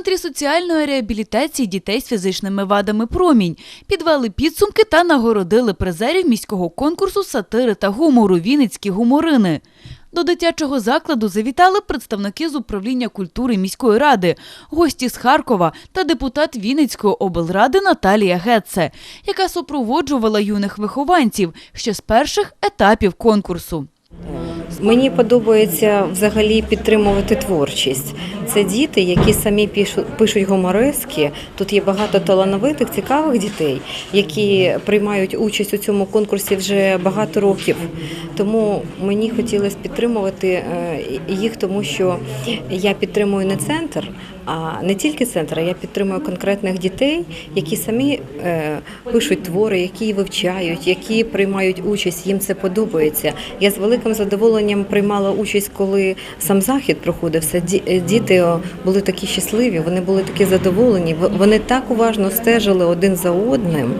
центрі соціальної реабілітації дітей з фізичними вадами промінь підвели підсумки та нагородили призерів міського конкурсу сатири та гумору Вінницькі гуморини. До дитячого закладу завітали представники з управління культури міської ради, гості з Харкова та депутат Вінницької облради Наталія Гетце, яка супроводжувала юних вихованців ще з перших етапів конкурсу. Мені подобається взагалі підтримувати творчість. Це діти, які самі пишуть гуморески. Тут є багато талановитих, цікавих дітей, які приймають участь у цьому конкурсі вже багато років. Тому мені хотілося підтримувати е, їх, тому що я підтримую не центр, а не тільки центр, а я підтримую конкретних дітей, які самі е, пишуть твори, які вивчають, які приймають участь. Їм це подобається. Я з великим задоволенням приймала участь, коли сам захід проходився. Е, Діти були такі щасливі, вони були такі задоволені. Вони так уважно стежили один за одним.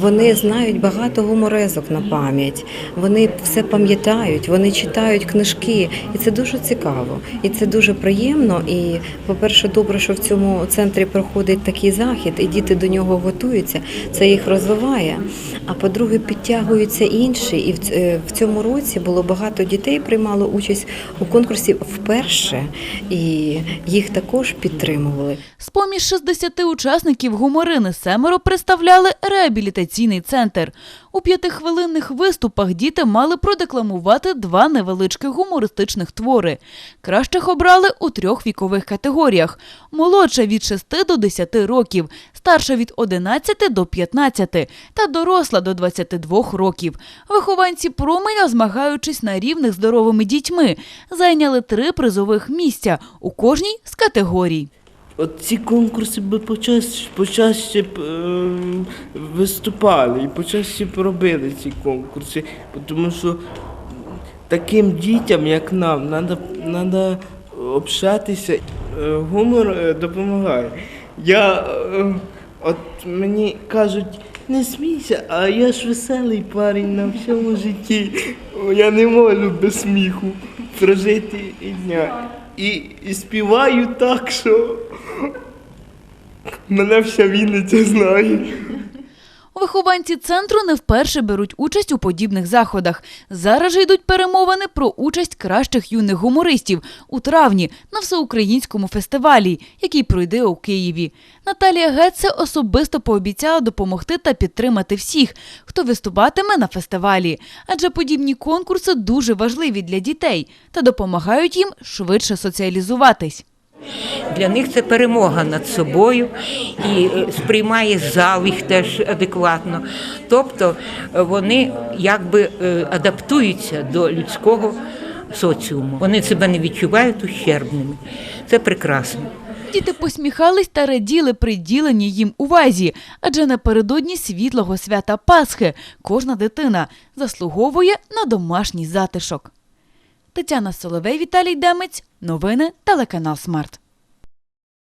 Вони знають багато гуморезок на пам'ять. Вони все пам'ятають, вони читають книжки, і це дуже цікаво. І це дуже приємно. І, по-перше, добре, що в цьому центрі проходить такий захід, і діти до нього готуються. Це їх розвиває. А по-друге, підтягуються інші. І в е, цьому році було багато дітей приймало участь у конкурсі вперше, і їх також підтримували. З-поміж 60 учасників гуморини семеро представляли реабілітаційний центр. У п'ятихвилинних виступах діти мали продекламувати два невеличких гумористичних твори. Кращих обрали у трьох вікових категоріях: молодша від 6 до 10 років, старша від 11 до 15 та доросла до 22 років. Вихованці променя, змагаючись на рівних здоровими дітьми, зайняли три призових місця у кожній з категорій. От ці конкурси би почаще, почаще б, ем, виступали і почаще б робили ці конкурси, тому що таким дітям, як нам, треба общатися. Е, Гумор е, допомагає. Я, е, от мені кажуть, не смійся, а я ж веселий парень на всьому житті. Я не можу без сміху прожити і дня. І, і співаю так, що мене вся Вінниця знає. Вихованці центру не вперше беруть участь у подібних заходах. Зараз же йдуть перемовини про участь кращих юних гумористів у травні на всеукраїнському фестивалі, який пройде у Києві. Наталія Гетце особисто пообіцяла допомогти та підтримати всіх, хто виступатиме на фестивалі, адже подібні конкурси дуже важливі для дітей та допомагають їм швидше соціалізуватись. Для них це перемога над собою і е, сприймає зал їх теж адекватно. Тобто е, вони якби е, адаптуються до людського соціуму. Вони себе не відчувають ущербними. Це прекрасно. Діти посміхались та раділи приділеній їм увазі, адже напередодні світлого свята Пасхи кожна дитина заслуговує на домашній затишок. Тетяна Соловей, Віталій Демець. Новини телеканал Смарт.